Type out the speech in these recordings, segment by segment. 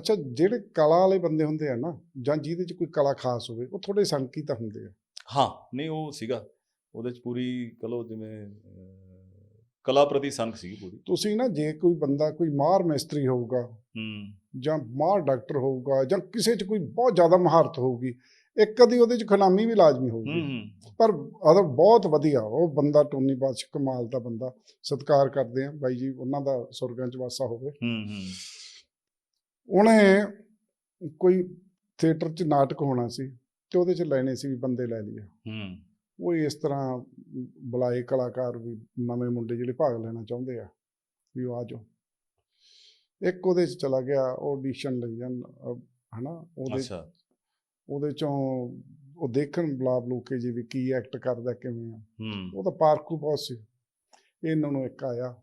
ਅੱਛਾ ਜਿਹੜੇ ਕਲਾ ਵਾਲੇ ਬੰਦੇ ਹੁੰਦੇ ਆ ਨਾ ਜਾਂ ਜਿਹਦੇ 'ਚ ਕੋਈ ਕਲਾ ਖਾਸ ਹੋਵੇ ਉਹ ਥੋੜੇ ਸੰਕੀ ਤਾਂ ਹੁੰਦੇ ਆ। ਹਾਂ ਨਹੀਂ ਉਹ ਸੀਗਾ। ਉਹਦੇ ਚ ਪੂਰੀ ਕਹੋ ਜਿਵੇਂ ਕਲਾ ਪ੍ਰਤੀ ਸੰਖ ਸੀਗੀ ਪੂਰੀ। ਤੁਸੀਂ ਨਾ ਜੇ ਕੋਈ ਬੰਦਾ ਕੋਈ ਮਾਹਰ ਮਿਸਤਰੀ ਹੋਊਗਾ ਹੂੰ। ਜਾਂ ਮਾਹਰ ਡਾਕਟਰ ਹੋਊਗਾ ਜਾਂ ਕਿਸੇ 'ਚ ਕੋਈ ਬਹੁਤ ਜ਼ਿਆਦਾ ਮਹਾਰਤ ਹੋਊਗੀ ਇੱਕ ਕਦੀ ਉਹਦੇ 'ਚ ਖਨਾਮੀ ਵੀ ਲਾਜ਼ਮੀ ਹੋਊਗੀ। ਪਰ ਅਦਰ ਬਹੁਤ ਵਧੀਆ ਉਹ ਬੰਦਾ ਟੋਨੀ ਬਾਦਸ਼ਾਹ ਕਮਾਲ ਦਾ ਬੰਦਾ ਸਤਿਕਾਰ ਕਰਦੇ ਆ ਬਾਈ ਜੀ ਉਹਨਾਂ ਦਾ ਸੁਰਗਾਂ 'ਚ ਵਾਸਾ ਹੋਵੇ। ਹੂੰ ਹੂੰ। ਉਹਨੇ ਕੋਈ ਥੀਏਟਰ 'ਚ ਨਾਟਕ ਹੋਣਾ ਸੀ ਤੇ ਉਹਦੇ 'ਚ ਲੈਣੇ ਸੀ ਵੀ ਬੰਦੇ ਲੈ ਲਈਏ। ਹੂੰ। ਉਹ ਇਸ ਤਰ੍ਹਾਂ ਬੁਲਾਏ ਕਲਾਕਾਰ ਵੀ ਨਵੇਂ ਮੁੰਡੇ ਜਿਹੜੇ ਭਾਗ ਲੈਣਾ ਚਾਹੁੰਦੇ ਆ ਵੀ ਉਹ ਆ ਜਾਓ। ਇੱਕ ਉਹਦੇ 'ਚ ਚਲਾ ਗਿਆ ਆਡੀਸ਼ਨ ਲਈ ਜਾਂ ਹਨਾ ਉਹਦੇ ਅੱਛਾ। ਉਹਦੇ ਚੋਂ ਉਹ ਦੇਖਣ ਬਲਾ ਬਲੂ ਕੇ ਜੀ ਵੀ ਕੀ ਐਕਟ ਕਰਦਾ ਕਿਵੇਂ ਆ। ਹੂੰ। ਉਹ ਤਾਂ ਪਾਰਕੂ ਬਹੁਤ ਸੀ। ਇਹਨਾਂ ਨੂੰ ਇੱਕ ਆਇਆ।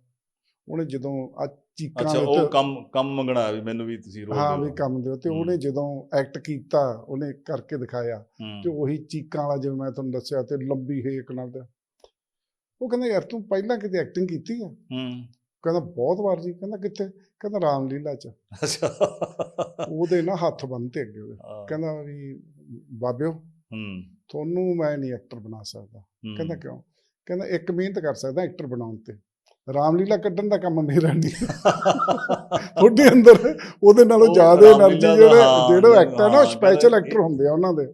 ਉਹਨੇ ਜਦੋਂ ਆ ਚੀਕਾਂ ਅੱਛਾ ਉਹ ਕੰਮ ਕੰਮ ਮੰਗਣਾ ਵੀ ਮੈਨੂੰ ਵੀ ਤੁਸੀਂ ਰੋਲ ਹਾਂ ਵੀ ਕੰਮ ਦਿਓ ਤੇ। ਉਹਨੇ ਜਦੋਂ ਐਕਟ ਕੀਤਾ ਉਹਨੇ ਕਰਕੇ ਦਿਖਾਇਆ ਤੇ ਉਹੀ ਚੀਕਾਂ ਵਾਲਾ ਜਿਵੇਂ ਮੈਂ ਤੁਹਾਨੂੰ ਦੱਸਿਆ ਤੇ ਲੰਬੀ ਹੇਕ ਨਾਲ ਤੇ ਉਹ ਕਹਿੰਦਾ ਯਾਰ ਤੂੰ ਪਹਿਲਾਂ ਕਿਤੇ ਐਕਟਿੰਗ ਕੀਤੀ ਆ? ਹੂੰ। ਕਹਿੰਦਾ ਬਹੁਤ ਵਾਰ ਜੀ। ਕਹਿੰਦਾ ਕਿੱਥੇ? ਕਹਿੰਦਾ ਰਾਮਲੀਲਾ ਚ। ਅੱਛਾ। ਉਹਦੇ ਨਾ ਹੱਥ ਬੰਨ੍ਹਤੇ ਅੱਗੇ ਉਹਦੇ। ਕਹਿੰਦਾ ਵੀ ਬਾਬਿਓ ਹੂੰ। ਤੁਹਾਨੂੰ ਮੈਂ ਨਹੀਂ ਐਕਟਰ ਬਣਾ ਸਕਦਾ। ਕਹਿੰਦਾ ਕਿਉਂ? ਕਹਿੰਦਾ ਇੱਕ ਮਿਹਨਤ ਕਰ ਸਕਦਾ ਐਕਟਰ ਬਣਾਉਣ ਤੇ। ਰਾਮਲੀਲਾ ਕੱਢਣ ਦਾ ਕੰਮ ਮੇਰਾ ਨਹੀਂ। ਤੁਹਾਡੇ ਅੰਦਰ ਉਹਦੇ ਨਾਲੋਂ ਜ਼ਿਆਦਾ એનર્ਜੀ ਜਿਹੜੇ ਜਿਹੜੇ ਐਕਟਰ ਨਾ ਉਹ ਸਪੈਸ਼ਲ ਐਕਟਰ ਹੁੰਦੇ ਆ ਉਹਨਾਂ ਦੇ।